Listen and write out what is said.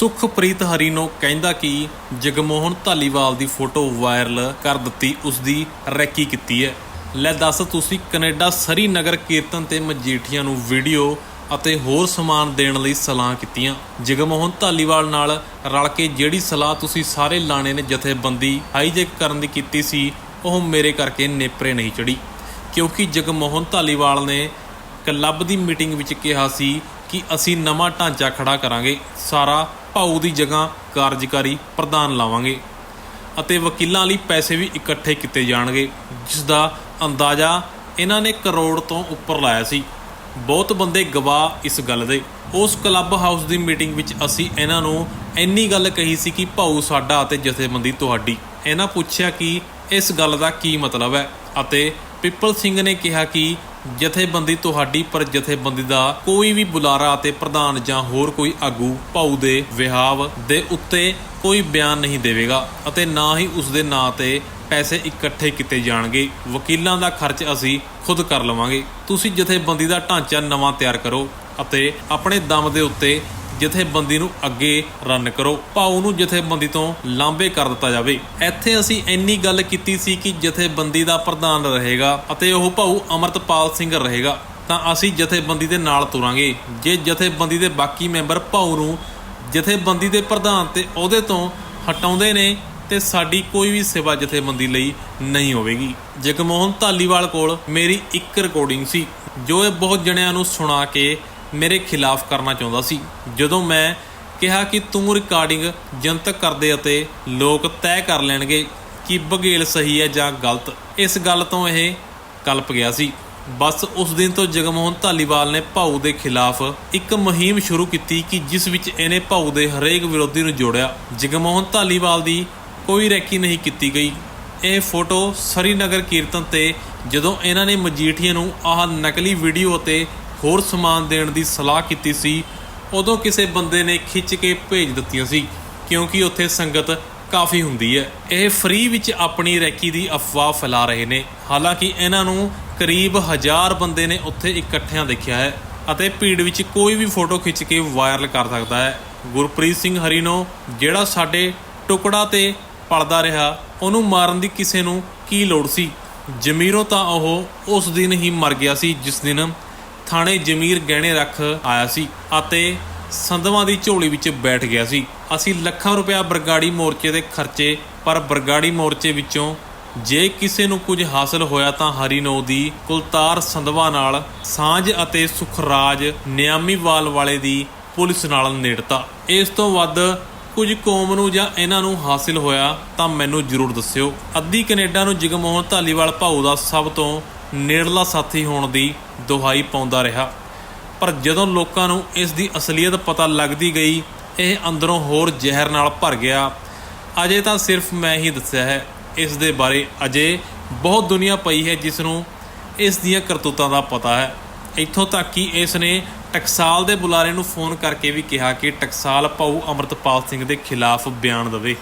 ਸੁਖਪ੍ਰੀਤ ਹਰੀਨੋ ਕਹਿੰਦਾ ਕਿ ਜਗਮੋਹਨ ਧਾਲੀਵਾਲ ਦੀ ਫੋਟੋ ਵਾਇਰਲ ਕਰ ਦਿੱਤੀ, ਉਸ ਦੀ ਰੈਕੀ ਕੀਤੀ ਹੈ। ਲੈ ਦੱਸ, ਤੁਸੀਂ ਕੈਨੇਡਾ ਸਰੀ ਨਗਰ ਕੀਰਤਨ ਤੇ ਮਜੀਠੀਆਂ ਨੂੰ ਵੀਡੀਓ ਅਤੇ ਹੋਰ ਸਮਾਨ ਦੇਣ ਲਈ ਸਲਾਹ ਕੀਤੀਆਂ। ਜਗਮੋਹਨ ਧਾਲੀਵਾਲ ਨਾਲ ਰਲ ਕੇ ਜਿਹੜੀ ਸਲਾਹ ਤੁਸੀਂ ਸਾਰੇ ਲਾਣੇ ਨੇ ਜਥੇਬੰਦੀ ਹਾਈਜੈਕ ਕਰਨ ਦੀ ਕੀਤੀ ਸੀ, ਉਹ ਮੇਰੇ ਕਰਕੇ ਨੇਪਰੇ ਨਹੀਂ ਚੜੀ ਕਿਉਂਕਿ ਜਗਮੋਹਨ ਧਾਲੀਵਾਲ ਨੇ ਕਲੱਬ ਦੀ ਮੀਟਿੰਗ ਵਿੱਚ ਕਿਹਾ ਸੀ ਕਿ ਅਸੀਂ ਨਵਾਂ ਢਾਂਚਾ ਖੜਾ ਕਰਾਂਗੇ। ਸਾਰਾ ਭਾਊ ਦੀ ਜਗ੍ਹਾ ਕਾਰਜਕਾਰੀ ਪ੍ਰਧਾਨ ਲਾਵਾਂਗੇ ਅਤੇ ਵਕੀਲਾਂ ਲਈ ਪੈਸੇ ਵੀ ਇਕੱਠੇ ਕੀਤੇ ਜਾਣਗੇ ਜਿਸ ਦਾ ਅੰਦਾਜ਼ਾ ਇਹਨਾਂ ਨੇ ਕਰੋੜ ਤੋਂ ਉੱਪਰ ਲਾਇਆ ਸੀ। ਬਹੁਤ ਬੰਦੇ ਗਵਾਹ ਇਸ ਗੱਲ ਦੇ। ਉਸ ਕਲੱਬ ਹਾਊਸ ਦੀ ਮੀਟਿੰਗ ਵਿੱਚ ਅਸੀਂ ਇਹਨਾਂ ਨੂੰ ਇੰਨੀ ਗੱਲ ਕਹੀ ਸੀ ਕਿ ਭਾਊ ਸਾਡਾ ਅਤੇ ਜਥੇਬੰਦੀ ਤੁਹਾਡੀ। ਇਹਨਾਂ ਪੁੱਛਿਆ ਕਿ ਇਸ ਗੱਲ ਦਾ ਕੀ ਮਤਲਬ ਹੈ ਅਤੇ ਪਿੱਪਲ ਸਿੰਘ ਨੇ ਕਿਹਾ ਕਿ ਜਥੇਬੰਦੀ ਤੁਹਾਡੀ ਪਰ ਜਥੇਬੰਦੀ ਦਾ ਕੋਈ ਵੀ ਬੁਲਾਰਾ ਅਤੇ ਪ੍ਰਧਾਨ ਜਾਂ ਹੋਰ ਕੋਈ ਆਗੂ, ਭਾਊ ਦੇ ਵਿਹਾਵ ਦੇ ਉੱਤੇ ਕੋਈ ਬਿਆਨ ਨਹੀਂ ਦੇਵੇਗਾ ਅਤੇ ਨਾ ਹੀ ਉਸ ਦੇ ਨਾਂ ਤੇ ਪੈਸੇ ਇਕੱਠੇ ਕੀਤੇ ਜਾਣਗੇ। ਵਕੀਲਾਂ ਦਾ ਖਰਚ ਅਸੀਂ ਖੁਦ ਕਰ ਲਵਾਂਗੇ। ਤੁਸੀਂ ਜਥੇਬੰਦੀ ਦਾ ਢਾਂਚਾ ਨਵਾਂ ਤਿਆਰ ਕਰੋ ਅਤੇ ਆਪਣੇ ਦਮ ਦੇ ਉੱਤੇ ਜਥੇਬੰਦੀ ਨੂੰ ਅੱਗੇ ਰਨ ਕਰੋ। ਭਾਊ ਨੂੰ ਜਥੇਬੰਦੀ ਤੋਂ ਲਾਂਬੇ ਕਰ ਦਿੱਤਾ ਜਾਵੇ। ਇੱਥੇ ਅਸੀਂ ਇੰਨੀ ਗੱਲ ਕੀਤੀ ਸੀ ਕਿ ਜਥੇਬੰਦੀ ਦਾ ਪ੍ਰਧਾਨ ਰਹੇਗਾ ਅਤੇ ਉਹ ਭਾਊ ਅਮਰਤਪਾਲ ਸਿੰਘ ਰਹੇਗਾ। ਤਾਂ ਅਸੀਂ ਜਥੇਬੰਦੀ ਦੇ ਨਾਲ ਤੁਰਾਂਗੇ। ਜੇ ਜਥੇਬੰਦੀ ਦੇ ਬਾਕੀ ਮੈਂਬਰ ਭਾਊ ਨੂੰ ਜਥੇਬੰਦੀ ਦੇ ਪ੍ਰਧਾਨ ਤੇ ਅਹੁਦੇ ਤੋਂ ਹਟਾਉਂਦੇ ਨੇ, ਤੇ ਸਾਡੀ ਕੋਈ ਵੀ ਸੇਵਾ ਜਥੇਬੰਦੀ ਲਈ ਨਹੀਂ ਹੋਵੇਗੀ। ਜਗਮੋਹਨ ਧਾਲੀਵਾਲ ਕੋਲ ਮੇਰੀ ਇੱਕ ਰਿਕਾਰਡਿੰਗ ਸੀ, ਜੋ ਇਹ ਬਹੁਤ ਜਣਿਆਂ ਨੂੰ ਸੁਣਾ ਕੇ ਮੇਰੇ ਖਿਲਾਫ ਕਰਨਾ ਚਾਹੁੰਦਾ ਸੀ। ਜਦੋਂ ਮੈਂ ਕਿਹਾ ਕਿ ਤੂੰ ਰਿਕਾਰਡਿੰਗ ਜਨਤਕ ਕਰਦੇ ਅਤੇ ਲੋਕ ਤੈਅ ਕਰ ਲੈਣਗੇ ਕਿ ਬਘੇਲ ਸਹੀ ਹੈ ਜਾਂ ਗਲਤ, ਇਸ ਗੱਲ ਤੋਂ ਇਹ ਕਲਪ ਗਿਆ ਸੀ। ਬਸ ਉਸ ਦਿਨ ਤੋਂ ਜਗਮੋਹਨ ਧਾਲੀਵਾਲ ਨੇ ਭਾਊ ਦੇ ਖਿਲਾਫ ਇੱਕ ਮੁਹਿੰਮ ਸ਼ੁਰੂ ਕੀਤੀ ਕਿ ਜਿਸ ਵਿੱਚ ਇਹਨੇ ਭਾਊ ਦੇ ਹਰੇਕ ਵਿਰੋਧੀ ਨੂੰ ਜੋੜਿਆ। ਜਗਮੋਹਨ ਧਾਲੀਵਾਲ ਦੀ ਕੋਈ ਰੈਕੀ ਨਹੀਂ ਕੀਤੀ ਗਈ। ਇਹ ਫੋਟੋ ਸਰੀਨਗਰ ਕੀਰਤਨ ਤੇ ਜਦੋਂ ਇਹਨਾਂ ਨੇ ਮਜੀਠੀਆਂ ਨੂੰ ਆਹ ਨਕਲੀ ਵੀਡੀਓ ਅਤੇ ਹੋਰ ਸਮਾਨ ਦੇਣ ਦੀ ਸਲਾਹ ਕੀਤੀ ਸੀ, ਉਦੋਂ ਕਿਸੇ ਬੰਦੇ ਨੇ ਖਿੱਚ ਕੇ ਭੇਜ ਦਿੱਤੀਆਂ ਸੀ, ਕਿਉਂਕਿ ਉੱਥੇ ਸੰਗਤ ਕਾਫੀ ਹੁੰਦੀ ਹੈ। ਇਹ ਫ੍ਰੀ ਵਿੱਚ ਆਪਣੀ ਰੈਕੀ ਦੀ ਅਫਵਾਹ ਫੈਲਾ ਰਹੇ ਨੇ। ਹਾਲਾਂਕਿ ਇਹਨਾਂ ਨੂੰ ਕਰੀਬ ਹਜ਼ਾਰ ਬੰਦੇ ਨੇ ਉੱਥੇ ਇਕੱਠਿਆਂ ਦੇਖਿਆ ਹੈ ਅਤੇ ਭੀੜ ਵਿੱਚ ਕੋਈ ਵੀ ਫੋਟੋ ਖਿੱਚ ਕੇ ਵਾਇਰਲ ਕਰ ਸਕਦਾ ਹੈ। ਗੁਰਪ੍ਰੀਤ ਸਿੰਘ ਹਰੀਨੋ, ਜਿਹੜਾ ਸਾਡੇ ਟੁਕੜਾ ਤੇ ਪਲਦਾ ਰਿਹਾ, ਉਹਨੂੰ ਮਾਰਨ ਦੀ ਕਿਸੇ ਨੂੰ ਕੀ ਲੋੜ ਸੀ? ਜ਼ਮੀਰੋਂ ਤਾਂ ਉਹ ਉਸ ਦਿਨ ਹੀ ਮਰ ਗਿਆ ਸੀ, ਜਿਸ ਦਿਨ ਥਾਣੇ ਜ਼ਮੀਰ ਗਹਿਣੇ ਰੱਖ ਆਇਆ ਸੀ ਅਤੇ ਸੰਧਵਾਂ ਦੀ ਝੋਲੀ ਵਿੱਚ ਬੈਠ ਗਿਆ ਸੀ। ਅਸੀਂ ਲੱਖਾਂ ਰੁਪਇਆ ਬਰਗਾੜੀ ਮੋਰਚੇ ਦੇ ਖਰਚੇ, ਪਰ ਬਰਗਾੜੀ ਮੋਰਚੇ ਵਿੱਚੋਂ ਜੇ ਕਿਸੇ ਨੂੰ ਕੁਝ ਹਾਸਲ ਹੋਇਆ ਤਾਂ ਹਰੀਨੋ ਦੀ ਕੁਲਤਾਰ ਸੰਧਵਾ ਨਾਲ ਸਾਂਝ ਅਤੇ ਸੁਖਰਾਜ ਨਿਆਮੀਵਾਲ ਵਾਲੇ ਦੀ ਪੁਲਿਸ ਨਾਲ ਨੇੜਤਾ। ਇਸ ਤੋਂ ਵੱਧ ਕੁਝ ਕੌਮ ਨੂੰ ਜਾਂ ਇਹਨਾਂ ਨੂੰ ਹਾਸਿਲ ਹੋਇਆ ਤਾਂ ਮੈਨੂੰ ਜਰੂਰ ਦੱਸਿਓ। ਅੱਧੀ ਕੈਨੇਡਾ ਨੂੰ ਜਗਮੋਹਨ ਧਾਲੀਵਾਲ ਭਾਊ ਦਾ ਸਭ ਤੋਂ ਨੇੜਲਾ ਸਾਥੀ ਹੋਣ ਦੀ ਦੁਹਾਈ ਪਾਉਂਦਾ ਰਿਹਾ। ਪਰ ਜਦੋਂ ਲੋਕਾਂ ਨੂੰ ਇਸ ਦੀ ਅਸਲੀਅਤ ਪਤਾ ਲੱਗਦੀ ਗਈ, ਇਹ ਅੰਦਰੋਂ ਹੋਰ ਜ਼ਹਿਰ ਨਾਲ ਭਰ ਗਿਆ। ਅਜੇ ਤਾਂ ਸਿਰਫ ਮੈਂ ਹੀ ਦੱਸਿਆ ਹੈ, ਇਸ ਦੇ ਬਾਰੇ ਅਜੇ ਬਹੁਤ ਦੁਨੀਆ ਪਈ ਹੈ ਜਿਸ ਨੂੰ ਇਸ ਦੀਆਂ ਕਰਤੂਤਾਂ ਦਾ ਪਤਾ ਹੈ। ਇੱਥੋਂ ਤੱਕ ਕਿ ਇਸ ਨੇ ਟਕਸਾਲ ਦੇ ਬੁਲਾਰੇ ਨੂੰ ਫੋਨ ਕਰਕੇ ਵੀ ਕਿਹਾ ਕਿ ਟਕਸਾਲ ਭਾਊ ਅਮਰਤਪਾਲ ਸਿੰਘ ਦੇ ਖਿਲਾਫ ਬਿਆਨ ਦੇਵੇ।